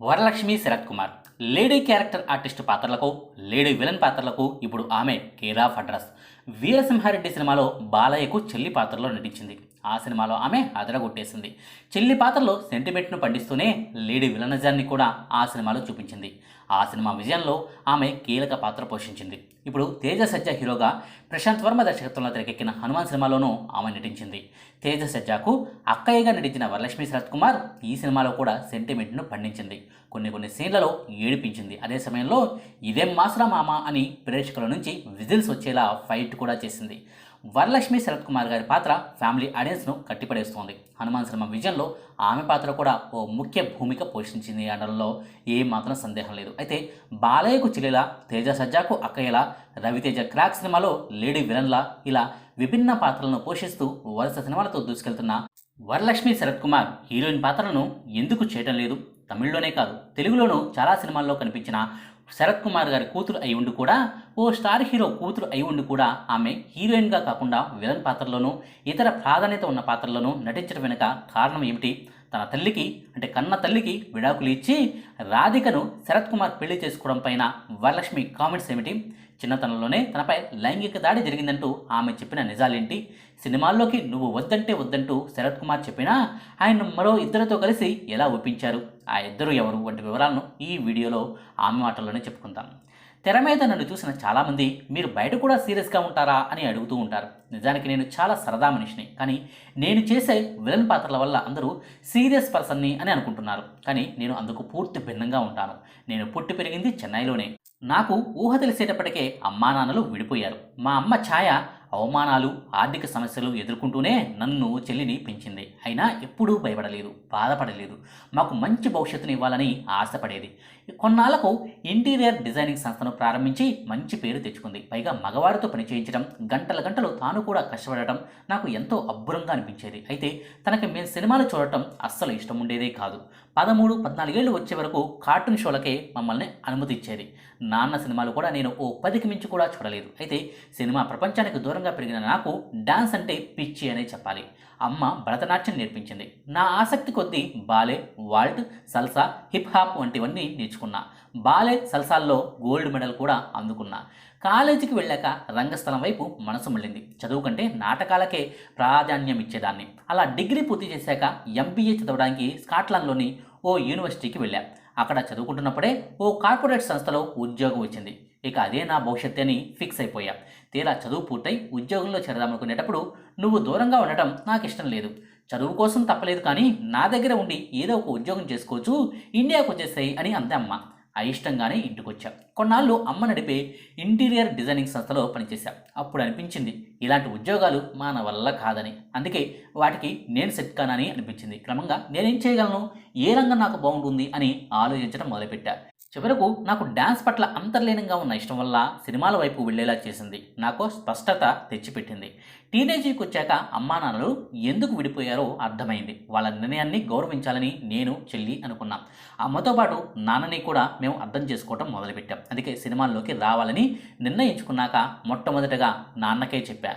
Varalakshmi Sarath Kumar. Lady character artist పాత్రలకు lady villain పాత్రలకు ఇప్పుడు ఆమె కేర్ ఆఫ్ అడ్రస్ వీరసింహారెడ్డి సినిమాలో బాలయ్యకు చెల్లి పాత్రలో నటించింది. ఆ సినిమాలో ఆమె అదరగొట్టేసింది. చెల్లి పాత్రలో సెంటిమెంట్ను పండిస్తూనే లేడీ విలనజాన్ని కూడా ఆ సినిమాలో చూపించింది. ఆ సినిమా విజయంలో ఆమె కీలక పాత్ర పోషించింది. ఇప్పుడు తేజ సజ్జ హీరోగా ప్రశాంత్ వర్మ దర్శకత్వంలో తెరకెక్కిన హనుమాన్ సినిమాలోనూ ఆమె నటించింది. తేజ సజ్జాకు అక్కయ్యగా నటించిన వరలక్ష్మి శరత్ కుమార్ ఈ సినిమాలో కూడా సెంటిమెంట్ను పండించింది. కొన్ని కొన్ని సీన్లలో ఏడిపించింది. అదే సమయంలో ఇదేం మాసరా మామ అని ప్రేక్షకుల నుంచి విజిల్స్ వచ్చేలా ఫైట్ కూడా చేసింది. వరలక్ష్మి శరత్ కుమార్ గారి పాత్ర ఫ్యామిలీ ఆడియన్స్ను కట్టిపడేస్తోంది. హనుమాన్ సినిమా విజయంలో ఆమె పాత్ర కూడా ఓ ముఖ్య భూమిక పోషించింది అనడంలో ఏమాత్రం మాత్రం సందేహం లేదు. అయితే బాలయ్యకు చెల్లెలా తేజ సజ్జాకు అక్కయ్యలా రవితేజ క్రాక్ సినిమాలో లేడీ విలన్లా ఇలా విభిన్న పాత్రలను పోషిస్తూ వరుస సినిమాలతో దూసుకెళ్తున్న వరలక్ష్మి శరత్ కుమార్ హీరోయిన్ పాత్రలను ఎందుకు చేయటం లేదు? తమిళ్ళోనే కాదు తెలుగులోనూ చాలా సినిమాల్లో కనిపించిన శరత్ కుమార్ గారి కూతురు అయి ఉండి కూడా ఓ స్టార్ హీరో కూతురు అయి ఉండి కూడా ఆమె హీరోయిన్గా కాకుండా విలన్ పాత్రలోనూ ఇతర ప్రాధాన్యత ఉన్న పాత్రలోనూ నటించడం వెనుక కారణం ఏమిటి? తన తల్లికి అంటే కన్న తల్లికి విడాకులు ఇచ్చి రాధికను శరత్ కుమార్ పెళ్ళి చేసుకోవడం పైన వరలక్ష్మి కామెంట్స్ ఏమిటి? చిన్నతనంలోనే తనపై లైంగిక దాడి జరిగిందంటూ ఆమె చెప్పిన నిజాలేంటి? సినిమాల్లోకి నువ్వు వద్దంటే వద్దంటూ శరత్ కుమార్ చెప్పినా ఆయన మరో ఇద్దరితో కలిసి ఎలా ఒప్పించారు? ఆ ఇద్దరు ఎవరు వంటి వివరాలను ఈ వీడియోలో ఆమె మాటల్లోనే చెప్పుకుందాం. తెర మీద నన్ను చూసిన చాలామంది మీరు బయట కూడా సీరియస్గా ఉంటారా? అని అడుగుతూ ఉంటారు. నిజానికి నేను చాలా సరదా మనిషిని కానీ నేను చేసే విలన్ పాత్రల వల్ల అందరూ సీరియస్ పర్సన్ని అని అనుకుంటున్నారు. కానీ నేను అందుకు పూర్తి భిన్నంగా ఉంటాను. నేను పుట్టి పెరిగింది చెన్నైలోనే. నాకు ఊహ తెలిసేటప్పటికే అమ్మా నాన్నలు విడిపోయారు. మా అమ్మ ఛాయ అవమానాలు ఆర్థిక సమస్యలు ఎదుర్కొంటూనే నన్ను చెల్లిని పెంచింది. అయినా ఎప్పుడూ భయపడలేదు బాధపడలేదు. మాకు మంచి భవిష్యత్తుని ఇవ్వాలని ఆశపడేది. కొన్నాళ్ళకు ఇంటీరియర్ డిజైనింగ్ సంస్థను ప్రారంభించి మంచి పేరు తెచ్చుకుంది. పైగా మగవారితో పనిచేయించడం గంటల గంటలు తాను కూడా కష్టపడటం నాకు ఎంతో అబ్బురంగా అనిపించేది. అయితే తనకి మేము సినిమాలు చూడటం అస్సలు ఇష్టం ఉండేదే కాదు. పదమూడు పద్నాలుగేళ్ళు వచ్చే వరకు కార్టూన్ షోలకే మమ్మల్ని అనుమతి ఇచ్చేది నాన్న సినిమాలు కూడా నేను ఓ పదికి మించి కూడా చూడలేదు. అయితే సినిమా ప్రపంచానికి దూరంగా పెరిగిన నాకు డాన్స్ అంటే పిచ్చి అనే చెప్పాలి. అమ్మ భరతనాట్యం నేర్పించింది. నా ఆసక్తి కొద్దీ ballet waltz salsa hip hop వంటివన్నీ నేర్చుకున్నా. బాలే సల్సాల్లో గోల్డ్ మెడల్ కూడా అందుకున్నా. కాలేజీకి వెళ్ళాక రంగస్థలం వైపు మనసు మళ్ళింది. చదువు కంటే నాటకాలకే ప్రాధాన్యం ఇచ్చేదాన్ని అలా డిగ్రీ పూర్తి చేశాక ఎంబీఏ చదవడానికి స్కాట్లాండ్లోని ఓ యూనివర్సిటీకి వెళ్ళా. అక్కడ చదువుకుంటున్నప్పుడే ఓ కార్పొరేట్ సంస్థలో ఉద్యోగం వచ్చింది. ఇక అదే నా భవిష్యత్తు అని ఫిక్స్ అయిపోయా. తీరా చదువు పూర్తయి ఉద్యోగంలో చేరదామనుకునేటప్పుడు నువ్వు దూరంగా ఉండటం నాకు ఇష్టం లేదు. చదువు కోసం తప్పలేదు కానీ నా దగ్గర ఉండి ఏదో ఒక ఉద్యోగం చేసుకోవచ్చు ఇండియాకు వచ్చేసాయి అని అంతే అమ్మ. అయిష్టంగానే ఇంటికి వచ్చా కొన్నాళ్ళు అమ్మ నడిపే ఇంటీరియర్ డిజైనింగ్ సంస్థలో పనిచేశా. అప్పుడు అనిపించింది ఇలాంటి ఉద్యోగాలు మన వల్ల కాదని. అందుకే వాటికి నేను సెట్ కానని అనిపించింది. క్రమంగా నేనేం చేయగలను? ఏ రంగం నాకు బాగుంటుంది? అని ఆలోచించడం మొదలుపెట్టా. చివరకు నాకు డ్యాన్స్ పట్ల అంతర్లీనంగా ఉన్న ఇష్టం వల్ల సినిమాల వైపు వెళ్ళేలా చేసింది. నాకు స్పష్టత తెచ్చిపెట్టింది. టీనేజీకి వచ్చాక అమ్మా నాన్నలు ఎందుకు విడిపోయారో అర్థమైంది. వాళ్ళ నిర్ణయాన్ని గౌరవించాలని నేను చెల్లి అనుకున్నాం. అమ్మతో పాటు నాన్నని కూడా మేము అర్థం చేసుకోవటం మొదలుపెట్టాం. అందుకే సినిమాల్లోకి రావాలని నిర్ణయించుకున్నాక మొట్టమొదటగా నాన్నకే చెప్పా.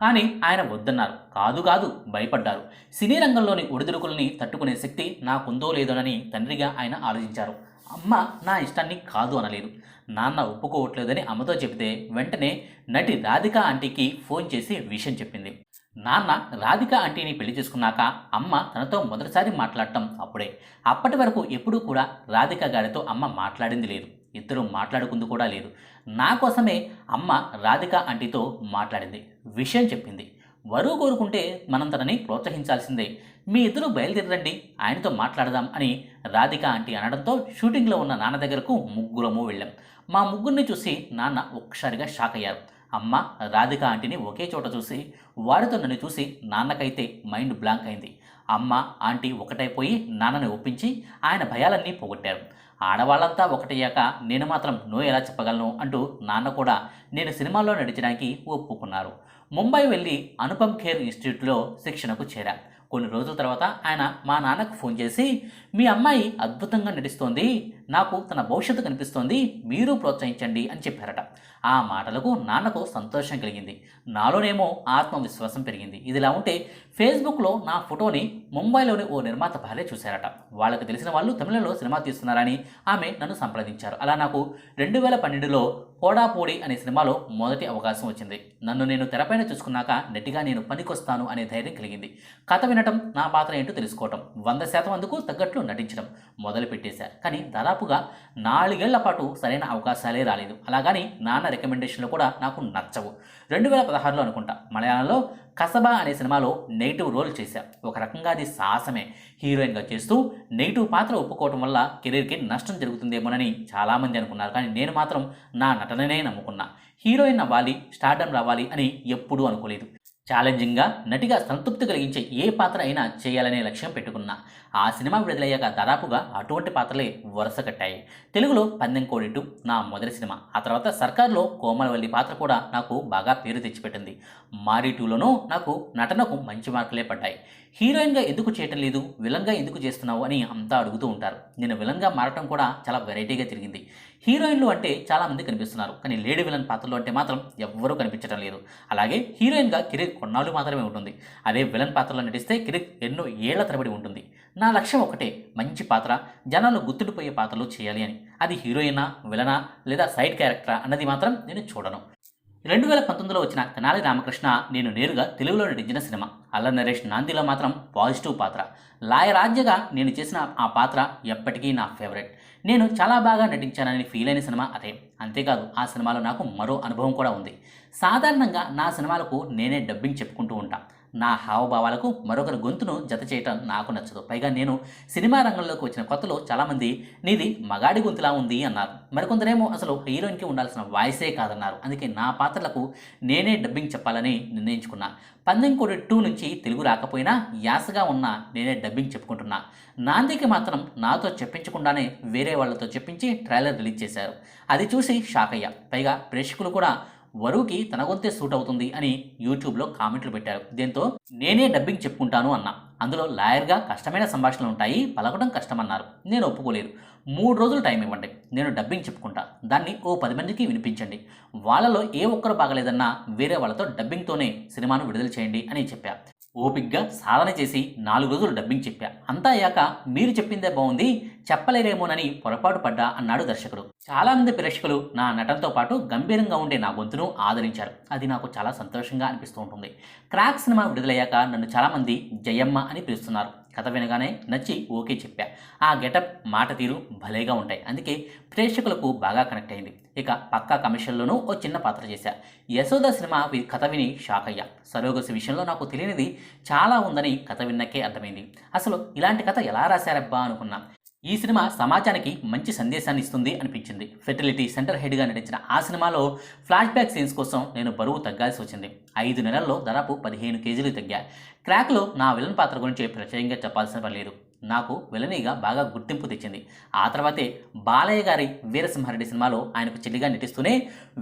కానీ ఆయన వద్దన్నారు. కాదు కాదు భయపడ్డారు. సినీ రంగంలోని ఒడిదుడుకుల్ని తట్టుకునే శక్తి నాకుందో లేదోనని తండ్రిగా ఆయన ఆలోచించారు. అమ్మ నా ఇష్టాన్ని కాదు అనలేదు. నాన్న ఒప్పుకోవట్లేదని అమ్మతో చెబితే వెంటనే నటి రాధిక ఆంటీకి ఫోన్ చేసి విషయం చెప్పింది. నాన్న రాధిక ఆంటీని పెళ్ళి చేసుకున్నాక అమ్మ తనతో మొదటిసారి మాట్లాడటం అప్పుడే. అప్పటి వరకు ఎప్పుడూ కూడా రాధిక గారితో అమ్మ మాట్లాడింది లేదు. ఇద్దరు మాట్లాడుకుంది కూడా లేదు. నా కోసమే అమ్మ రాధిక ఆంటీతో మాట్లాడింది. విషయం చెప్పింది. వరువు కోరుకుంటే మనం తనని ప్రోత్సహించాల్సిందే. మీ ఇద్దరు బయలుదేరండి ఆయనతో మాట్లాడదాం అని రాధిక ఆంటీ అనడంతో షూటింగ్లో ఉన్న నాన్న దగ్గరకు ముగ్గురము వెళ్ళాం. మా ముగ్గురిని చూసి నాన్న ఒక్కసారిగా షాక్ అయ్యారు. అమ్మ రాధిక ఆంటీని ఒకే చోట చూసి వారితో నన్ను చూసి నాన్నకైతే మైండ్ బ్లాంక్ అయింది. అమ్మ ఆంటీ ఒకటైపోయి నాన్నని ఒప్పించి ఆయన భయాలన్నీ పోగొట్టారు. ఆడవాళ్ళంతా ఒకటయ్యాక నేను మాత్రం నో ఎలా చెప్పగలను అంటూ నాన్న కూడా నేను సినిమాల్లో నడిచడానికి ఒప్పుకున్నారు. ముంబై వెళ్ళి అనుపమ్ ఖేర్ ఇన్స్టిట్యూట్లో శిక్షణకు చేరా కొన్ని రోజుల తర్వాత ఆయన మా నాన్నకు ఫోన్ చేసి మీ అమ్మాయి అద్భుతంగా నటిస్తోంది. నాకు తన భవిష్యత్తు కనిపిస్తోంది మీరు ప్రోత్సహించండి అని చెప్పారట. ఆ మాటలకు నాన్నకు సంతోషం కలిగింది. నాలోనేమో ఆత్మవిశ్వాసం పెరిగింది. ఇదిలా ఉంటే ఫేస్బుక్లో నా ఫోటోని ముంబైలోని ఓ నిర్మాత భార్య చూశారట. వాళ్ళకి తెలిసిన వాళ్ళు తమిళంలో సినిమా తీస్తున్నారని ఆమె నన్ను సంప్రదించారు. అలా నాకు రెండు వేల పన్నెండులో పోడాపోడి అనే సినిమాలో మొదటి అవకాశం వచ్చింది. నన్ను నేను తెరపైన చూసుకున్నాక నెట్టిగా నేను పనికొస్తాను అనే ధైర్యం కలిగింది. కథ వినటం నా పాత్ర ఏంటో తెలుసుకోవటం. వంద శాతం అందుకు తగ్గట్లు నటించడం మొదలు కానీ కానీ దాదాపుగా నాలుగేళ్ళ పాటు సరైన అవకాశాలే రాలేదు. అలాగని నాన్న రికమెండేషన్లు కూడా నాకు నచ్చవు. రెండు వేల పదహారులో అనుకుంటా మలయాళంలో కసబా అనే సినిమాలో నెగిటివ్ రోల్ చేశా. ఒక రకంగా అది సాహసమే. హీరోయిన్గా చేస్తూ నెగిటివ్ పాత్ర ఒప్పుకోవటం వల్ల కెరీర్కి నష్టం జరుగుతుందేమోనని చాలామంది అనుకున్నారు. కానీ నేను మాత్రం నా నటననే నమ్ముకున్నా. హీరోయిన్ అవ్వాలి స్టార్డమ్ రావాలి అని ఎప్పుడూ అనుకోలేదు. ఛాలెంజింగ్గా నటిగా సంతృప్తి కలిగించే ఏ పాత్ర అయినా చేయాలనే లక్ష్యం పెట్టుకున్నా. ఆ సినిమా విడుదలయ్యాక దాదాపుగా అటువంటి పాత్రలే వరుస కట్టాయి. తెలుగులో పందెం కోడిటు నా మొదటి సినిమా. ఆ తర్వాత సర్కార్లో కోమలవల్లి పాత్ర కూడా నాకు బాగా పేరు తెచ్చిపెట్టింది. మారీ టూలోనూ నాకు నటనకు మంచి మార్కులే పడ్డాయి. హీరోయిన్గా ఎందుకు చేయటం లేదు? విలన్గా ఎందుకు చేస్తున్నావు? అని అంతా అడుగుతూ ఉంటారు. నేను విలన్గా మారటం కూడా చాలా వెరైటీగా తిరిగింది హీరోయిన్లు అంటే చాలామంది కనిపిస్తున్నారు. కానీ లేడీ విలన్ పాత్రలు అంటే మాత్రం ఎవ్వరూ కనిపించడం లేదు. అలాగే హీరోయిన్గా కిరీర్ కొన్నాళ్ళు మాత్రమే ఉంటుంది. అదే విలన్ పాత్రలో నటిస్తే కిరీర్ ఎన్నో ఏళ్ళ తరబడి ఉంటుంది. నా లక్ష్యం ఒకటే మంచి పాత్ర జనాలు గుర్తుండిపోయే పాత్రలు చేయాలి అని. అది హీరోయినా విలనా లేదా సైడ్ క్యారెక్టరా అన్నది మాత్రం నేను చూడను. రెండు వేల పంతొమ్మిదిలో వచ్చిన తెనాలి రామకృష్ణ నేను నేరుగా తెలుగులో నటించిన సినిమా. అల్ల నరేష్ నాందిలో మాత్రం పాజిటివ్ పాత్ర. లాయరాజ్యగా నేను చేసిన ఆ పాత్ర ఎప్పటికీ నా ఫేవరెట్. నేను చాలా బాగా నటించానని ఫీల్ అయిన సినిమా అదే. అంతేకాదు ఆ సినిమాలో నాకు మరో అనుభవం కూడా ఉంది. సాధారణంగా నా సినిమాలకు నేనే డబ్బింగ్ చెప్పుకుంటూ ఉంటాను నా హావభావాలకు మరొకరి గొంతును జత చేయటం నాకు నచ్చదు. పైగా నేను సినిమా రంగంలోకి వచ్చిన కొత్తలో చాలామంది నీది మగాడి గొంతులా ఉంది అన్నారు. మరికొందరేమో అసలు హీరోయిన్కి ఉండాల్సిన వాయిసే కాదన్నారు. అందుకే నా పాత్రలకు నేనే డబ్బింగ్ చెప్పాలని నిర్ణయించుకున్నా. పందెంకోడి టూ నుంచి తెలుగు రాకపోయినా యాసగా ఉన్న నేనే డబ్బింగ్ చెప్పుకుంటున్నా. నాందికి మాత్రం నాతో చెప్పించకుండానే వేరే వాళ్ళతో చెప్పించి ట్రైలర్ రిలీజ్ చేశారు. అది చూసి షాక్ అయ్యా పైగా ప్రేక్షకులు కూడా వరువుకి తన గొంతే సూట్ అవుతుంది అని యూట్యూబ్లో కామెంట్లు పెట్టారు. దీంతో నేనే డబ్బింగ్ చెప్పుకుంటాను అన్నా. అందులో లాయర్గా కష్టమైన సంభాషణలు ఉంటాయి పలకడం కష్టమన్నారు. నేను ఒప్పుకోలేదు. మూడు రోజులు టైం ఇవ్వండి. నేను డబ్బింగ్ చెప్పుకుంటా. దాన్ని ఓ పది మందికి వినిపించండి. వాళ్ళలో ఏ ఒక్కరు బాగలేదన్నా వేరే వాళ్ళతో డబ్బింగ్తోనే సినిమాను విడుదల చేయండి అని చెప్పా. ఓపిక్గా సాధన చేసి నాలుగు రోజులు డబ్బింగ్ చెప్పా. అంతా అయ్యాక మీరు చెప్పిందే బాగుంది చెప్పలేరేమోనని పొరపాటు పడ్డా అన్నాడు దర్శకుడు. చాలామంది ప్రేక్షకులు నా నటనతో పాటు గంభీరంగా ఉండే నా గొంతును ఆదరించారు. అది నాకు చాలా సంతోషంగా అనిపిస్తూ ఉంటుంది క్రాక్ సినిమా విడుదలయ్యాక నన్ను చాలామంది జయమ్మ అని పిలుస్తున్నారు. కథ వినగానే నచ్చి ఓకే చెప్పా. ఆ గెటప్ మాట తీరు భలేగా ఉంటాయి. అందుకే ప్రేక్షకులకు బాగా కనెక్ట్ అయింది. ఇక పక్కా కమిషన్లోనూ ఓ చిన్న పాత్ర చేశా. యశోద సినిమా కథ విని షాక్ అయ్యా. సరోగసి విషయంలో నాకు తెలియనిది చాలా ఉందని కథ విన్నకే అర్థమైంది. అసలు ఇలాంటి కథ ఎలా రాశారబ్బా అనుకున్నా. ఈ సినిమా సమాజానికి మంచి సందేశాన్ని ఇస్తుంది అనిపించింది ఫెర్టిలిటీ సెంటర్ హెడ్గా నటించిన ఆ సినిమాలో ఫ్లాష్ బ్యాక్ సీన్స్ కోసం నేను బరువు తగ్గాల్సి వచ్చింది. ఐదు నెలల్లో దాదాపు పదిహేను కేజీలు తగ్గా క్రాక్లో నా విలన్ పాత్ర గురించి ప్రత్యేకంగా చెప్పాల్సిన పని లేదు. నాకు విలనీగా బాగా గుర్తింపు తెచ్చింది. ఆ తర్వాతే బాలయ్య గారి వీరసింహారెడ్డి సినిమాలో ఆయనకు చెల్లిగా నటిస్తూనే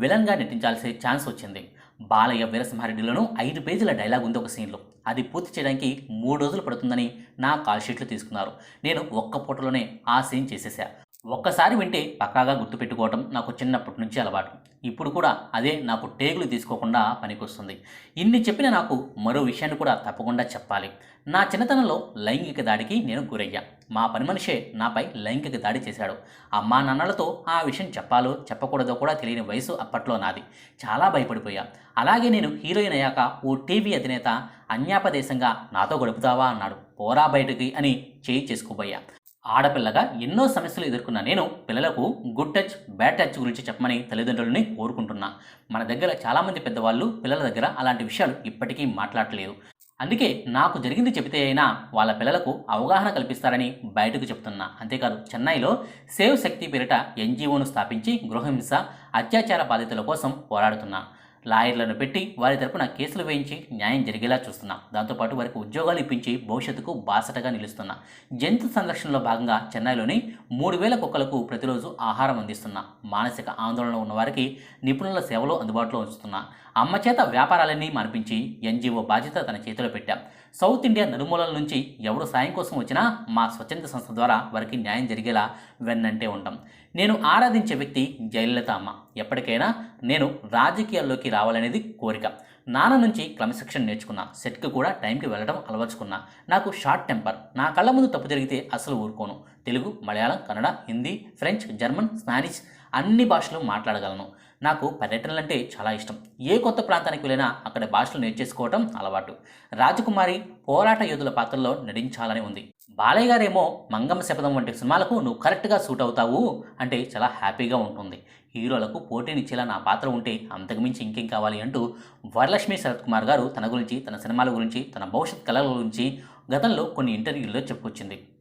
విలన్గా నటించాల్సిన ఛాన్స్ వచ్చింది. బాలయ్య వీరసింహారెడ్డిలోనూ ఐదు పేజీల డైలాగ్ ఉంది ఒక సీన్లో అది పూర్తి చేయడానికి మూడు రోజులు పడుతుందని నా కాల్ షీట్లు తీసుకున్నారు. నేను ఒక్క పూటలోనే ఆ సీన్ చేసేసా. ఒక్కసారి వింటే పక్కాగా గుర్తుపెట్టుకోవటం నాకు చిన్నప్పటి నుంచి అలవాటు. ఇప్పుడు కూడా అదే నాకు టేగులు తీసుకోకుండా పనికొస్తుంది. ఇన్ని చెప్పిన నాకు మరో విషయాన్ని కూడా తప్పకుండా చెప్పాలి. నా చిన్నతనంలో లైంగిక దాడికి నేను గురయ్యా. మా పని మనిషే నాపై లైంగిక దాడి చేశాడు. అమ్మా నాన్నలతో ఆ విషయం చెప్పాలో చెప్పకూడదో కూడా తెలియని వయసు అప్పట్లో నాది. చాలా భయపడిపోయా. అలాగే నేను హీరోయిన్ అయ్యాక ఓ టీవీ అధినేత అన్యాపదేశంగా నాతో గడుపుతావా అన్నాడు. పోరా బయటికి అని చేయి చేసుకోబోయా ఆడపిల్లగా ఎన్నో సమస్యలు ఎదుర్కొన్న నేను పిల్లలకు గుడ్ టచ్ బ్యాడ్ టచ్ గురించి చెప్పమని తల్లిదండ్రులని కోరుకుంటున్నా. మన దగ్గర చాలామంది పెద్దవాళ్ళు పిల్లల దగ్గర అలాంటి విషయాలు ఇప్పటికీ మాట్లాడలేదు అందుకే నాకు జరిగింది చెబితే అయినా వాళ్ళ పిల్లలకు అవగాహన కల్పిస్తారని బయటకు చెప్తున్నా. అంతేకాదు చెన్నైలో సేవ్ శక్తి పేరిట ఎన్జిఓను స్థాపించి గృహహింస అత్యాచార బాధితుల కోసం పోరాడుతున్నా. లాయర్లను పెట్టి వారి తరపున కేసులు వేయించి న్యాయం జరిగేలా చూస్తున్నా. దాంతోపాటు వారికి ఉద్యోగాలు ఇప్పించి భవిష్యత్తుకు బాసటగా నిలుస్తున్నా. జంతు సంరక్షణలో భాగంగా చెన్నైలోని మూడు వేల కుక్కలకు ప్రతిరోజు ఆహారం అందిస్తున్నా. మానసిక ఆందోళనలో ఉన్న వారికి నిపుణుల సేవలు అందుబాటులో ఉంచుతున్నా. అమ్మ చేత వ్యాపారాలన్నీ మార్పించి ఎన్జిఓ బాధ్యత తన చేతిలో పెట్టాం. సౌత్ ఇండియా నలుమూలల నుంచి ఎవడు సాయం కోసం వచ్చినా మా స్వచ్ఛంద సంస్థ ద్వారా వారికి న్యాయం జరిగేలా వెన్నంటే ఉంటాం నేను ఆరాధించే వ్యక్తి జయలలిత అమ్మ. ఎప్పటికైనా నేను రాజకీయాల్లోకి రావాలనేది కోరిక. నాన్న నుంచి క్రమశిక్షణ నేర్చుకున్నా. సెట్కి కూడా టైంకి వెళ్ళడం అలవర్చుకున్నా. నాకు షార్ట్ టెంపర్. నా కళ్ళ ముందు తప్పు జరిగితే అసలు ఊరుకోను. Telugu Malayalam Kannada Hindi French German Spanish అన్ని భాషలు మాట్లాడగలను. నాకు పర్యటనలు అంటే చాలా ఇష్టం. ఏ కొత్త ప్రాంతానికి వెళ్ళినా అక్కడ భాషలు నేర్చేసుకోవటం అలవాటు. రాజకుమారి పోరాట యోధుల పాత్రలో నటించాలని ఉంది. బాలయ్య గారేమో మంగమ్మ శపథం వంటి సినిమాలకు నువ్వు కరెక్ట్గా సూట్ అవుతావు అంటే చాలా హ్యాపీగా ఉంటుంది. హీరోలకు పోటీనిచ్చేలా నా పాత్ర ఉంటే అంతకుమించి ఇంకేం కావాలి అంటూ వరలక్ష్మి శరత్ కుమార్ గారు తన గురించి తన సినిమాల గురించి తన భవిష్యత్ కళల గురించి గతంలో కొన్ని ఇంటర్వ్యూల్లో చెప్పుకొచ్చింది.